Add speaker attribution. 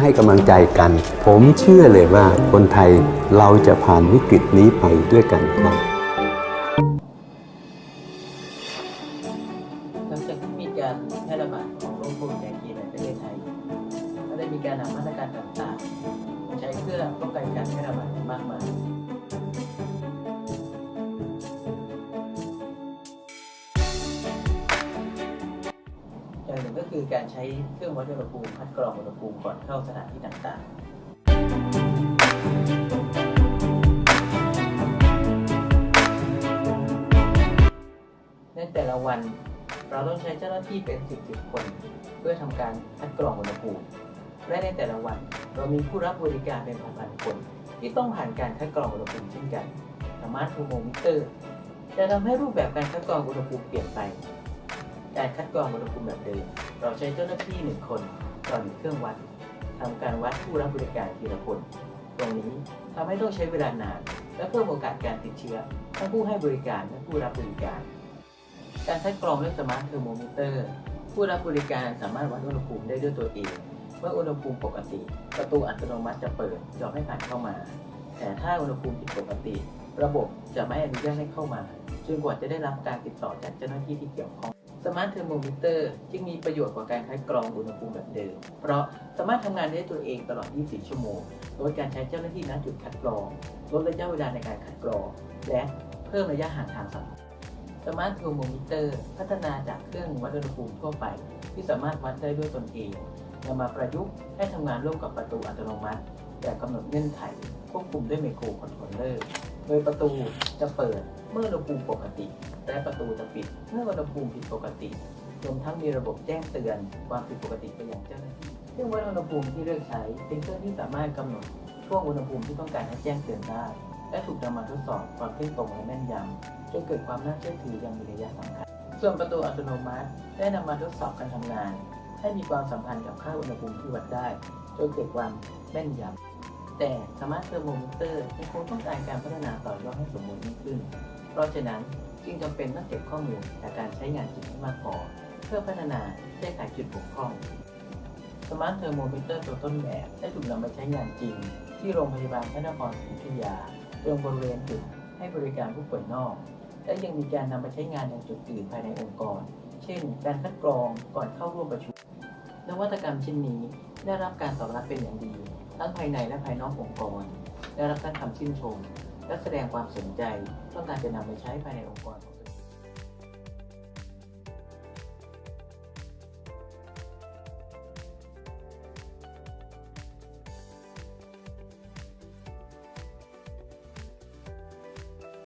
Speaker 1: ให้กำลังใจกัน ผมเชื่อเลยว่าคนไทยเราจะผ่านวิกฤตนี้ไปด้วยกันครับ
Speaker 2: หลังจากที่มีการแพร่ระบาดของโรคโควิด -19 ในประเทศไทย ก็ได้มีการนำมาตรการต่างๆมาใช้เพื่อป้องกันการแพร่ระบาดมากมาย คือการใช้เครื่องวัดอุณหภูมิคัดกรองอุณหภูมิก่อนเข้าสถานที่ต่างๆ ในแต่ละวันเราต้องใช้เจ้าหน้าที่เป็นสิบสิบคน เพื่อทำการคัดกรองอุณหภูมิ และในแต่ละวัน เรามีผู้รับบริการเป็นพันๆคน ที่ต้องผ่านการคัดกรองอุณหภูมิเช่นกันสมาร์ทเทอร์โมมิเตอร์ จะทำให้รูปแบบการคัดกรองอุณหภูมิเปลี่ยนไป การคัดกรองอุณหภูมิแบบเดิม เราใช้เจ้าหน้าที่หนึ่งคนต่อหนึ่งเครื่องวัดทำการวัดผู้รับบริการทีละคน ตรงนี้ทำให้ต้องใช้เวลานาน และเพิ่มโอกาสการติดเชื้อทั้งผู้ให้บริการและผู้รับบริการ การคัดกรองด้วยสมาร์ทเทอร์โมมิเตอร์ ผู้รับบริการสามารถวัดอุณหภูมิได้ด้วยตัวเอง เมื่ออุณหภูมิปกติ ประตูอัตโนมัติจะเปิดยอมให้ผ่านเข้ามา แต่ถ้าอุณหภูมิผิดปกติ ระบบจะไม่อนุญาตให้เข้ามาจนกว่าจะได้รับการติดต่อจากเจ้าหน้าที่ที่เกี่ยวข้อง มาร์ทเทอร์โมมิเตอร์จึงมีประโยชน์กว่าการคัดกรองอุณหภูมิแบบเดิม เพราะสามารถทำงานได้ตัวเองตลอด 24 ชั่วโมง โดยการใช้เจ้าหน้าที่ณจุดคัดกรอง ลดระยะเวลาในการคัดกรอง และเพิ่มระยะห่างทางสังคมสมาร์ทเทอร์โมมิเตอร์พัฒนาจากเครื่องวัดอุณหภูมิทั่วไป ที่สามารถวัดได้ด้วยตนเองนำมาประยุกต์ให้ทำงานร่วมกับประตูอัตโนมัติ แต่กำหนดเงื่อนไขควบคุมด้วยไมโครคอนโทรลเลอร์ โดยประตูจะเปิดเมื่ออุณหภูมิปกติ และประตูจะปิดเมื่ออุณหภูมิผิดปกติรวมทั้งมีระบบแจ้งเตือนความผิดปกติไปยังเจ้าหน้าที่เครื่งวัดอุณหภูมิที่เลือกใช้เป็นเครื่องที่สามารถกำหนดช่วงอุณหภูมิที่ต้องการให้แจ้งเตือนได้ และถูกนำมาทดสอบความขึ้นตรงและแม่นยำจนเกิดความน่าเชื่อถืออย่างมีนัยะสำคัญ ส่วนประตูอัตโนมัติได้นำมาทดสอบการทำงาน ให้มีความสัมพันธ์กับค่าอุณหภูมิที่วัดได้จนเกิดความแม่นยำ แต่สมาร์ทเทอร์โมมิเตอร์ยังคงต้องการการพัฒนาต่อยอดให้สมบูรณ์ยิ่งขึ้น เพราะฉะนั้นจึงจำเป็นต้องเก็บข้อมูลจากการใช้งานจริงให้มากพอเพื่อพัฒนาแก้ไขจุดบกพร่องสมาร์ทเทอร์โมมิเตอร์ตัวต้นแบบได้ถูกนำมาใช้งานจริง ที่โรงพยาบาลพระนครศรีอยุธยาตรงบริเวณจุดให้บริการผู้ป่วยนอก และยังมีการนำไปใช้งานในจุดอื่นภายในองค์กร เช่น การคัดกรองก่อนเข้าร่วมประชุม นวัตกรรมชิ้นนี้ได้รับการตอบรับเป็นอย่างดี ทั้งภายในและภายนอกองค์กร ได้รับการคำชื่นชม และแสดงความสนใจต้องการจะนำไปใช้ภายในองค์กร